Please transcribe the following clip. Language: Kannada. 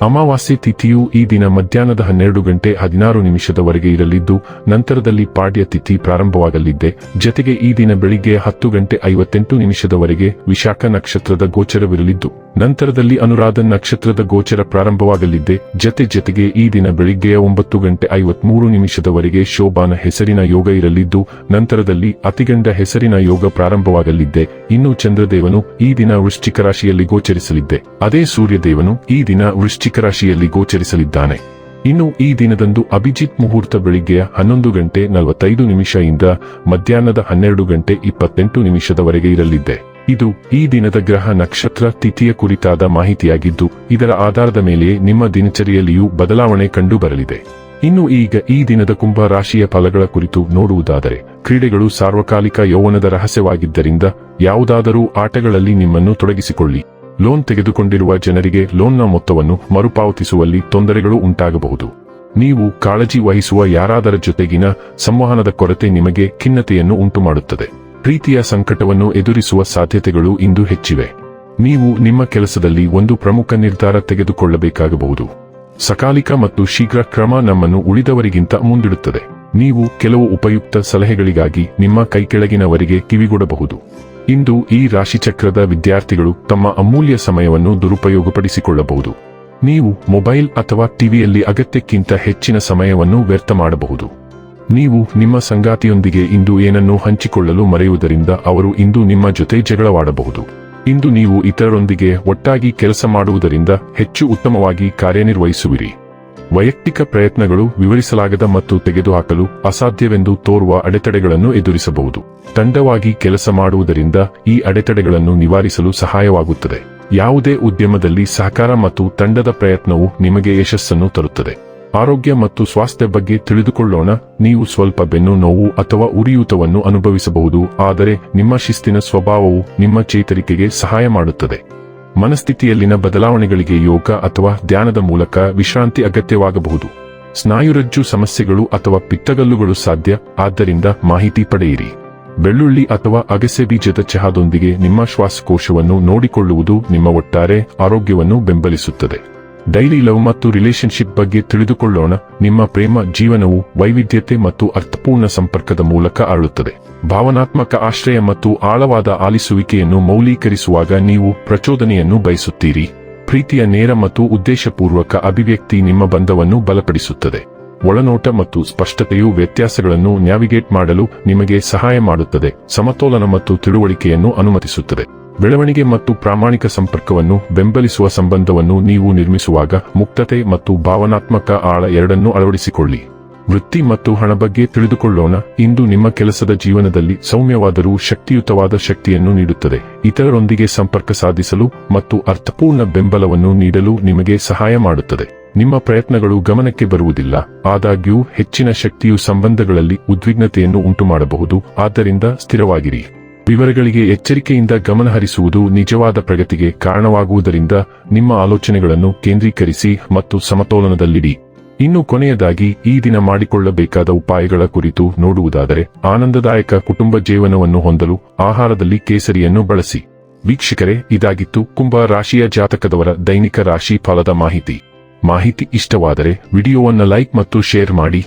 ಅಮಾವಾಸ್ಯೆ ತಿಥಿಯು ಈ ದಿನ ಮಧ್ಯಾಹ್ನದ ಹನ್ನೆರಡು ಗಂಟೆ ಹದಿನಾರು ನಿಮಿಷದವರೆಗೆ ಇರಲಿದ್ದು, ನಂತರದಲ್ಲಿ ಪಾಡ್ಯ ತಿಥಿ ಪ್ರಾರಂಭವಾಗಲಿದ್ದೆ. ಜತೆಗೆ ಈ ದಿನ ಬೆಳಿಗ್ಗೆ ಹತ್ತು ಗಂಟೆ ಐವತ್ತೆಂಟು ನಿಮಿಷದವರೆಗೆ ವಿಶಾಖ ನಕ್ಷತ್ರದ ಗೋಚರವಿರಲಿದ್ದು, ನಂತರದಲ್ಲಿ ಅನುರಾಧ ನಕ್ಷತ್ರದ ಗೋಚರ ಪ್ರಾರಂಭವಾಗಲಿದ್ದೆ. ಜತೆ ಜತೆಗೆ ಈ ದಿನ ಬೆಳಿಗ್ಗೆಯ ಒಂಬತ್ತು ಗಂಟೆ ಐವತ್ಮೂರು ನಿಮಿಷದವರೆಗೆ ಶೋಭಾನ ಹೆಸರಿನ ಯೋಗ ಇರಲಿದ್ದು, ನಂತರದಲ್ಲಿ ಅತಿಗಂಡ ಹೆಸರಿನ ಯೋಗ ಪ್ರಾರಂಭವಾಗಲಿದ್ದೆ. ಇನ್ನು ಚಂದ್ರದೇವನು ಈ ದಿನ ವೃಶ್ಚಿಕ ರಾಶಿಯಲ್ಲಿ ಗೋಚರಿಸಲಿದ್ದೆ. ಅದೇ ಸೂರ್ಯದೇವನು ಈ ದಿನ ವೃಶ್ಚಿಕ ರಾಶಿಯಲ್ಲಿ ಗೋಚರಿಸಲಿದ್ದಾನೆ. ಇನ್ನು ಈ ದಿನದಂದು ಅಭಿಜಿತ್ ಮುಹೂರ್ತ ಬೆಳಿಗ್ಗೆಯ ಹನ್ನೊಂದು ಗಂಟೆ ನಲವತ್ತೈದು ನಿಮಿಷದಿಂದ ಮಧ್ಯಾಹ್ನದ ಹನ್ನೆರಡು ಗಂಟೆ ಇಪ್ಪತ್ತೆಂಟು ನಿಮಿಷದವರೆಗೆ ಇರಲಿದೆ ಇದು ಈ ದಿನದ ಗ್ರಹ ನಕ್ಷತ್ರ ತಿಥಿಯ ಕುರಿತಾದ ಮಾಹಿತಿಯಾಗಿದ್ದು, ಇದರ ಆಧಾರದ ಮೇಲೆ ನಿಮ್ಮ ದಿನಚರಿಯಲ್ಲಿಯೂ ಬದಲಾವಣೆ ಕಂಡುಬರಲಿದೆ. ಇನ್ನು ಈಗ ಈ ದಿನದ ಕುಂಭ ರಾಶಿಯ ಫಲಗಳ ಕುರಿತು ನೋಡುವುದಾದರೆ, ಕ್ರೀಡೆಗಳು ಸಾರ್ವಕಾಲಿಕ ಯೌವನದ ರಹಸ್ಯವಾಗಿದ್ದರಿಂದ ಯಾವುದಾದರೂ ಆಟಗಳಲ್ಲಿ ನಿಮ್ಮನ್ನು ತೊಡಗಿಸಿಕೊಳ್ಳಿ. ಲೋನ್ ತೆಗೆದುಕೊಂಡಿರುವ ಜನರಿಗೆ ಲೋನ್ನ ಮೊತ್ತವನ್ನು ಮರುಪಾವತಿಸುವಲ್ಲಿ ತೊಂದರೆಗಳು ಉಂಟಾಗಬಹುದು. ನೀವು ಕಾಳಜಿ ವಹಿಸುವ ಯಾರಾದರ ಜೊತೆಗಿನ ಸಂವಹನದ ಕೊರತೆ ನಿಮಗೆ ಖಿನ್ನತೆಯನ್ನು ಉಂಟುಮಾಡುತ್ತದೆ. ಪ್ರೀತಿಯ ಸಂಕಟವನ್ನು ಎದುರಿಸುವ ಸಾಧ್ಯತೆಗಳು ಇಂದು ಹೆಚ್ಚಿವೆ. ನೀವು ನಿಮ್ಮ ಕೆಲಸದಲ್ಲಿ ಒಂದು ಪ್ರಮುಖ ನಿರ್ಧಾರ ತೆಗೆದುಕೊಳ್ಳಬೇಕಾಗಬಹುದು. ಸಕಾಲಿಕ ಮತ್ತು ಶೀಘ್ರ ಕ್ರಮ ನಮ್ಮನ್ನು ಉಳಿದವರಿಗಿಂತ ಮುಂದಿಡುತ್ತದೆ. ನೀವು ಕೆಲವು ಉಪಯುಕ್ತ ಸಲಹೆಗಳಿಗಾಗಿ ನಿಮ್ಮ ಕೈಕೆಳಗಿನವರಿಗೆ ಕಿವಿಗೊಡಬಹುದು. ಇಂದು ಈ ರಾಶಿಚಕ್ರದ ವಿದ್ಯಾರ್ಥಿಗಳು ತಮ್ಮ ಅಮೂಲ್ಯ ಸಮಯವನ್ನು ದುರುಪಯೋಗಪಡಿಸಿಕೊಳ್ಳಬಹುದು. ನೀವು ಮೊಬೈಲ್ ಅಥವಾ ಟಿವಿಯಲ್ಲಿ ಅಗತ್ಯಕ್ಕಿಂತ ಹೆಚ್ಚಿನ ಸಮಯವನ್ನು ವ್ಯರ್ಥ ಮಾಡಬಹುದು. ನೀವು ನಿಮ್ಮ ಸಂಗಾತಿಯೊಂದಿಗೆ ಇಂದು ಏನನ್ನು ಹಂಚಿಕೊಳ್ಳಲು ಮರೆಯುವುದರಿಂದ ಅವರು ಇಂದು ನಿಮ್ಮ ಜೊತೆ ಜಗಳವಾಡಬಹುದು. ಇಂದು ನೀವು ಇತರರೊಂದಿಗೆ ಒಟ್ಟಾಗಿ ಕೆಲಸ ಮಾಡುವುದರಿಂದ ಹೆಚ್ಚು ಉತ್ತಮವಾಗಿ ಕಾರ್ಯನಿರ್ವಹಿಸುವಿರಿ. ವೈಯಕ್ತಿಕ ಪ್ರಯತ್ನಗಳು ವಿವರಿಸಲಾಗದ ಮತ್ತು ತೆಗೆದುಹಾಕಲು ಅಸಾಧ್ಯವೆಂದು ತೋರುವ ಅಡೆತಡೆಗಳನ್ನು ಎದುರಿಸಬಹುದು. ತಂಡವಾಗಿ ಕೆಲಸ ಮಾಡುವುದರಿಂದ ಈ ಅಡೆತಡೆಗಳನ್ನು ನಿವಾರಿಸಲು ಸಹಾಯವಾಗುತ್ತದೆ. ಯಾವುದೇ ಉದ್ಯಮದಲ್ಲಿ ಸಹಕಾರ ಮತ್ತು ತಂಡದ ಪ್ರಯತ್ನವು ನಿಮಗೆ ಯಶಸ್ಸನ್ನು ತರುತ್ತದೆ. ಆರೋಗ್ಯ ಮತ್ತು ಸ್ವಾಸ್ಥ್ಯ ಬಗ್ಗೆ ತಿಳಿದುಕೊಳ್ಳೋಣ. ನೀವು ಸ್ವಲ್ಪ ಬೆನ್ನು ನೋವು ಅಥವಾ ಉರಿಯೂತವನ್ನು ಅನುಭವಿಸಬಹುದು, ಆದರೆ ನಿಮ್ಮ ಶಿಸ್ತಿನ ಸ್ವಭಾವವು ನಿಮ್ಮ ಚೇತರಿಕೆಗೆ ಸಹಾಯ ಮಾಡುತ್ತದೆ. ಮನಸ್ಥಿತಿಯಲ್ಲಿನ ಬದಲಾವಣೆಗಳಿಗೆ ಯೋಗ ಅಥವಾ ಧ್ಯಾನದ ಮೂಲಕ ವಿಶ್ರಾಂತಿ ಅಗತ್ಯವಾಗಬಹುದು. ಸ್ನಾಯುರಜ್ಜು ಸಮಸ್ಯೆಗಳು ಅಥವಾ ಪಿತ್ತಗಲ್ಲುಗಳು ಸಾಧ್ಯ, ಆದ್ದರಿಂದ ಮಾಹಿತಿ ಪಡೆಯಿರಿ. ಬೆಳ್ಳುಳ್ಳಿ ಅಥವಾ ಅಗಸೆ ಬೀಜದ ಚಹಾದೊಂದಿಗೆ ನಿಮ್ಮ ಶ್ವಾಸಕೋಶವನ್ನು ನೋಡಿಕೊಳ್ಳುವುದು ನಿಮ್ಮ ಒಟ್ಟಾರೆ ಆರೋಗ್ಯವನ್ನು ಬೆಂಬಲಿಸುತ್ತದೆ. ಡೈಲಿ ಲವ್ ಮತ್ತು ರಿಲೇಶನ್ಶಿಪ್ ಬಗ್ಗೆ ತಿಳಿದುಕೊಳ್ಳೋಣ. ನಿಮ್ಮ ಪ್ರೇಮ, ಜೀವನವು ವೈವಿಧ್ಯತೆ ಮತ್ತು ಅರ್ಥಪೂರ್ಣ ಸಂಪರ್ಕದ ಮೂಲಕ ಆಳುತ್ತದೆ. ಭಾವನಾತ್ಮಕ ಆಶ್ರಯ ಮತ್ತು ಆಳವಾದ ಆಲಿಸುವಿಕೆಯನ್ನು ಮೌಲ್ಯೀಕರಿಸುವಾಗ ನೀವು ಪ್ರಚೋದನೆಯನ್ನು ಬಯಸುತ್ತೀರಿ. ಪ್ರೀತಿಯ ನೇರ ಮತ್ತು ಉದ್ದೇಶಪೂರ್ವಕ ಅಭಿವ್ಯಕ್ತಿ ನಿಮ್ಮ ಬಂಧವನ್ನು ಬಲಪಡಿಸುತ್ತದೆ. ಒಳನೋಟ ಮತ್ತು ಸ್ಪಷ್ಟತೆಯು ವ್ಯತ್ಯಾಸಗಳನ್ನು ನ್ಯಾವಿಗೇಟ್ ಮಾಡಲು ನಿಮಗೆ ಸಹಾಯ ಮಾಡುತ್ತದೆ. ಸಮತೋಲನ ಮತ್ತು ತಿಳುವಳಿಕೆಯನ್ನು ಅನುಮತಿಸುತ್ತದೆ. ಬೆಳವಣಿಗೆ ಮತ್ತು ಪ್ರಾಮಾಣಿಕ ಸಂಪರ್ಕವನ್ನು ಬೆಂಬಲಿಸುವ ಸಂಬಂಧವನ್ನು ನೀವು ನಿರ್ಮಿಸುವಾಗ ಮುಕ್ತತೆ ಮತ್ತು ಭಾವನಾತ್ಮಕ ಆಳ ಎರಡನ್ನೂ ಅಳವಡಿಸಿಕೊಳ್ಳಿ. ವೃತ್ತಿ ಮತ್ತು ಹಣ ಬಗ್ಗೆ ತಿಳಿದುಕೊಳ್ಳೋಣ. ಇಂದು ನಿಮ್ಮ ಕೆಲಸದ ಜೀವನದಲ್ಲಿ ಸೌಮ್ಯವಾದರೂ ಶಕ್ತಿಯುತವಾದ ಶಕ್ತಿಯನ್ನು ನೀಡುತ್ತದೆ. ಇತರರೊಂದಿಗೆ ಸಂಪರ್ಕ ಸಾಧಿಸಲು ಮತ್ತು ಅರ್ಥಪೂರ್ಣ ಬೆಂಬಲವನ್ನು ನೀಡಲು ನಿಮಗೆ ಸಹಾಯ ಮಾಡುತ್ತದೆ. ನಿಮ್ಮ ಪ್ರಯತ್ನಗಳು ಗಮನಕ್ಕೆ ಬರುವುದಿಲ್ಲ. ಆದಾಗ್ಯೂ, ಹೆಚ್ಚಿನ ಶಕ್ತಿಯು ಸಂಬಂಧಗಳಲ್ಲಿ ಉದ್ವಿಗ್ನತೆಯನ್ನು ಉಂಟುಮಾಡಬಹುದು. ಆದ್ದರಿಂದ ಸ್ಥಿರವಾಗಿರಿ. ವಿವರಗಳಿಗೆ ಎಚ್ಚರಿಕೆಯಿಂದ ಗಮನಹರಿಸುವುದು ನಿಜವಾದ ಪ್ರಗತಿಗೆ ಕಾರಣವಾಗುವುದರಿಂದ ನಿಮ್ಮ ಆಲೋಚನೆಗಳನ್ನು ಕೇಂದ್ರೀಕರಿಸಿ ಮತ್ತು ಸಮತೋಲನದಲ್ಲಿಡಿ. ಇನ್ನು ಕೊನೆಯದಾಗಿ, ಈ ದಿನ ಮಾಡಿಕೊಳ್ಳಬೇಕಾದ ಉಪಾಯಗಳ ಕುರಿತು ನೋಡುವುದಾದರೆ, ಆನಂದದಾಯಕ ಕುಟುಂಬ ಜೀವನವನ್ನು ಹೊಂದಲು ಆಹಾರದಲ್ಲಿ ಕೇಸರಿಯನ್ನು ಬಳಸಿ. ವೀಕ್ಷಕರೇ, ಇದಾಗಿತ್ತು ಕುಂಭ ರಾಶಿಯ ಜಾತಕದವರ ದೈನಿಕ ರಾಶಿ ಫಲದ ಮಾಹಿತಿ. ಮಾಹಿತಿ ಇಷ್ಟವಾದರೆ, ವಿಡಿಯೋವನ್ನು ಲೈಕ್ ಮತ್ತು ಶೇರ್ ಮಾಡಿ.